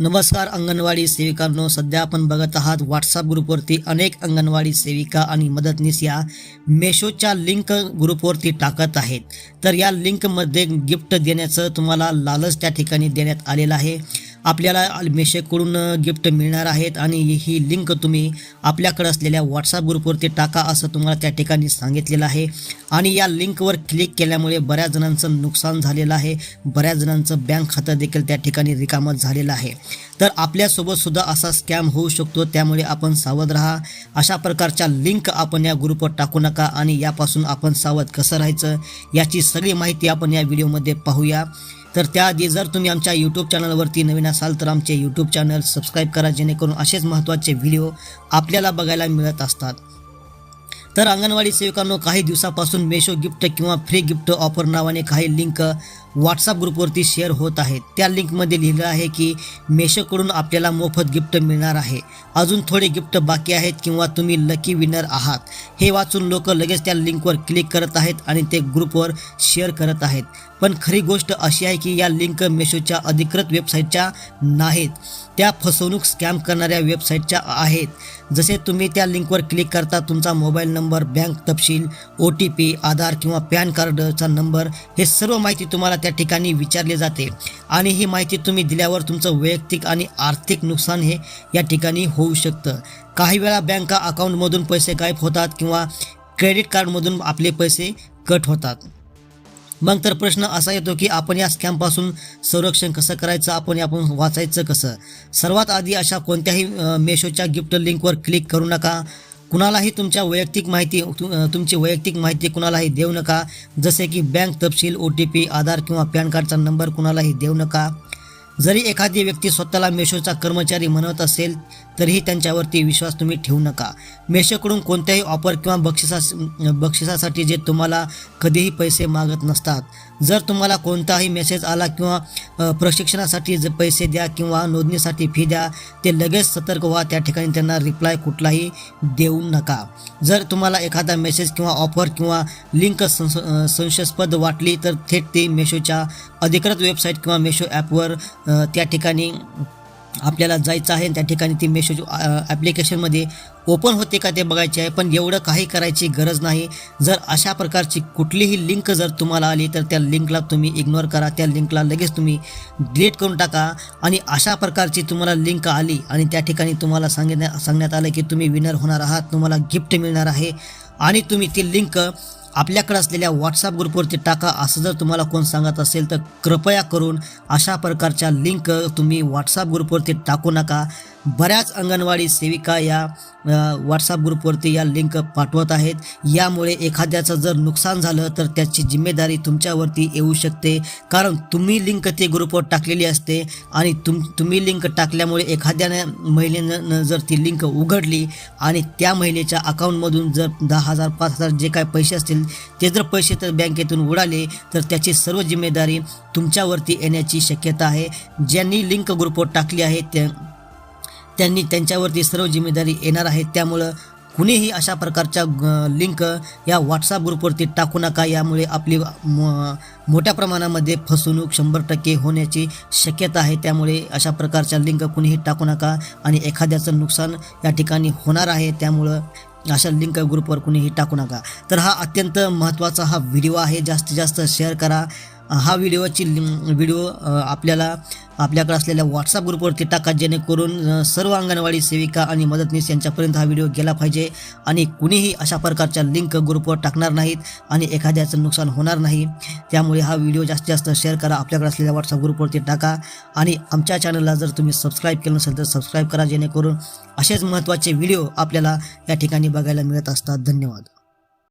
नमस्कार अंगणवाडी सेविकांनो. सध्या आपण बघत आहात व्हॉट्सअप ग्रुपवरती अनेक अंगणवाडी सेविका आणि मदतनीस या मेशोच्या लिंक ग्रुपवरती टाकत आहेत. तर या लिंकमध्ये गिफ्ट देण्याचं तुम्हाला लालच त्या ठिकाणी देण्यात आलेलं आहे. आपल्याला मेशेकडून गिफ्ट मिळणार आहेत आणि ही लिंक तुम्ही आपल्याकडे असलेल्या व्हॉट्सअप ग्रुपवरती टाका असं तुम्हाला त्या ठिकाणी सांगितलेलं आहे. आणि या लिंकवर क्लिक केल्यामुळे बऱ्याच जणांचं नुकसान झालेलं आहे. बऱ्याच जणांचं बँक खातं देखील त्या ठिकाणी रिकामत झालेलं आहे. तर आपल्यासोबतसुद्धा असा स्कॅम होऊ शकतो. त्यामुळे आपण सावध राहा. अशा प्रकारच्या लिंक आपण या ग्रुपवर टाकू नका आणि यापासून आपण सावध कसं राहायचं याची सगळी माहिती आपण या व्हिडिओमध्ये पाहूया. तर त्याआधी जर तुम्ही आमच्या यूट्यूब चॅनलवरती नवीन असाल तर आमचे यूट्यूब चॅनल सबस्क्राईब करा जेणेकरून असेच महत्त्वाचे व्हिडिओ आपल्याला बघायला मिळत असतात. तर अंगणवाडी सेविकांनो काही दिवसापासून मेशो गिफ्ट किंवा फ्री गिफ्ट ऑफर नावाने काही लिंक व्हॉट्सअप ग्रुपवरती शेअर होत आहेत त्या लिंकमध्ये लिहिलं आहे की मेशोकडून आपल्याला मोफत गिफ्ट मिळणार आहे. अजून थोडे गिफ्ट बाकी आहेत किंवा तुम्ही लकी विनर आहात. हे वाचून लोक लगेच त्या लिंकवर क्लिक करत आहेत आणि ते ग्रुपवर शेअर करत आहेत. पण खरी गोष्ट अशी आहे की या लिंक मेशोच्या अधिकृत वेबसाईटच्या नाहीत. त्या फसवणूक स्कॅम करणाऱ्या वेबसाईटच्या आहेत. जसे तुम्ही त्या लिंकवर क्लिक करता तुमचा मोबाईल नंबर बँक तपशील ओ टी पी आधार किंवा पॅन कार्डचा नंबर हे सर्व माहिती तुम्हाला त्या ठिकाणी विचारले जाते. आणि ही माहिती तुम्ही दिल्यावर तुमचं वैयक्तिक आणि आर्थिक नुकसान हे या ठिकाणी होऊ शकतं. काही वेळा बँका अकाउंटमधून पैसे गायब होतात किंवा क्रेडिट कार्डमधून आपले पैसे कट होतात. मग तर प्रश्न असा येतो की आपण या स्कॅमपासून संरक्षण कसं करायचं? आपण आपण वाचायचं कसं? सर्वात आधी अशा कोणत्याही मेशोच्या गिफ्ट लिंकवर क्लिक करू नका. कुणालाही तुमच्या वैयक्तिक माहिती तु- तुमची वैयक्तिक माहिती कुणालाही देऊ नका. जसे की बँक तपशील ओ टी पी आधार किंवा पॅन कार्डचा नंबर कुणालाही देऊ नका. जरी एखादी व्यक्ती स्वतःला मेशोचा कर्मचारी म्हणत असेल तरीही त्यांच्यावरती विश्वास तुम्ही ठेवू नका. मेशोकडून कोणत्याही ऑफर किंवा बक्षिसा बक्षिसासाठी जे तुम्हाला कधीही पैसे मागत नसतात. जर तुम्हाला कोणताही मेसेज आला किंवा प्रशिक्षणासाठी जे पैसे द्या किंवा नोंदणीसाठी फी द्या ते लगेच सतर्क व्हा. त्या ठिकाणी त्यांना रिप्लाय कुठलाही देऊ नका. जर तुम्हाला एखादा मेसेज किंवा ऑफर किंवा लिंक संस संशयास्पद वाटली तर थेट ती मेशोच्या अधिकृत वेबसाईट किंवा मेशो ॲपवर त्या ठिकाणी आपल्याला जायचं आहे त्या ठिकाणी ती मेसेज ॲप्लिकेशनमध्ये ओपन होते का ते बघायचे आहे. पण एवढं काही करायची गरज नाही. जर अशा प्रकारची कुठलीही लिंक जर तुम्हाला आली तर त्या लिंकला तुम्ही इग्नोर करा. त्या लिंकला लगेच तुम्ही डिलीट करून टाका. आणि अशा प्रकारची तुम्हाला लिंक आली आणि त्या ठिकाणी तुम्हाला सांगण्या सांगण्यात आलं की तुम्ही विनर होणार आहात. तुम्हाला गिफ्ट मिळणार आहे. आणि तुम्ही ती लिंक आपल्याकडे असलेल्या व्हॉट्सअप ग्रुपवरती टाका. असं जर तुम्हाला कोण सांगत असेल तर कृपया करून अशा प्रकारच्या लिंक तुम्ही व्हॉट्सअप ग्रुपवरती टाकू नका. बऱ्याच अंगणवाडी सेविका या व्हॉट्सअप ग्रुपवरती या लिंक पाठवत आहेत. यामुळे एखाद्याचं जर नुकसान झालं तर त्याची जिम्मेदारी तुमच्यावरती येऊ शकते. कारण तुम्ही लिंक ते ग्रुपवर टाकलेली असते आणि तुम तुम्ही लिंक टाकल्यामुळे एखाद्याने महिलेनं जर ती लिंक उघडली आणि त्या महिलेच्या अकाउंटमधून जर दहा हजार पाच हजार जे काय पैसे असतील ते जर पैसे तर बँकेतून उडाले तर त्याची सर्व जिम्मेदारी तुमच्यावरती येण्याची शक्यता आहे. ज्यांनी लिंक ग्रुपवर टाकली आहे त्या त्यांनी त्यांच्यावरती सर्व जिम्मेदारी येणार आहे. त्यामुळं कुणीही अशा प्रकारच्या लिंक या व्हॉट्सअप ग्रुपवरती टाकू नका. यामुळे आपली म- मोठ्या प्रमाणामध्ये फसवणूक शंभर टक्के होण्याची शक्यता आहे. त्यामुळे अशा प्रकारच्या लिंक कुणीही टाकू नका आणि एखाद्याचं नुकसान या ठिकाणी होणार आहे. त्यामुळं अशा लिंक ग्रुपवर कुणीही टाकू नका. तर हा अत्यंत महत्त्वाचा हा व्हिडिओ आहे. जास्तीत जास्त शेअर करा. हा व्हिडिओची लिं- व्हिडिओ आपल्याला आपल्याकडे असलेल्या व्हॉट्सअप ग्रुपवरती टाका जेणेकरून सर्व अंगणवाडी सेविका आणि मदतनीस यांच्यापर्यंत हा व्हिडिओ गेला पाहिजे आणि कुणीही अशा प्रकारच्या लिंक ग्रुपवर टाकणार नाहीत आणि एखाद्याचं नुकसान होणार नाही. त्यामुळे हा व्हिडिओ जास्तीत जास्त शेअर करा आपल्याकडे असलेल्या व्हॉट्सअप ग्रुपवरती टाका आणि आमच्या चॅनलला जर तुम्ही सबस्क्राईब केलं नसेल तर सबस्क्राईब करा जेणेकरून असेच महत्त्वाचे व्हिडिओ आपल्याला या ठिकाणी बघायला मिळत असतात. धन्यवाद.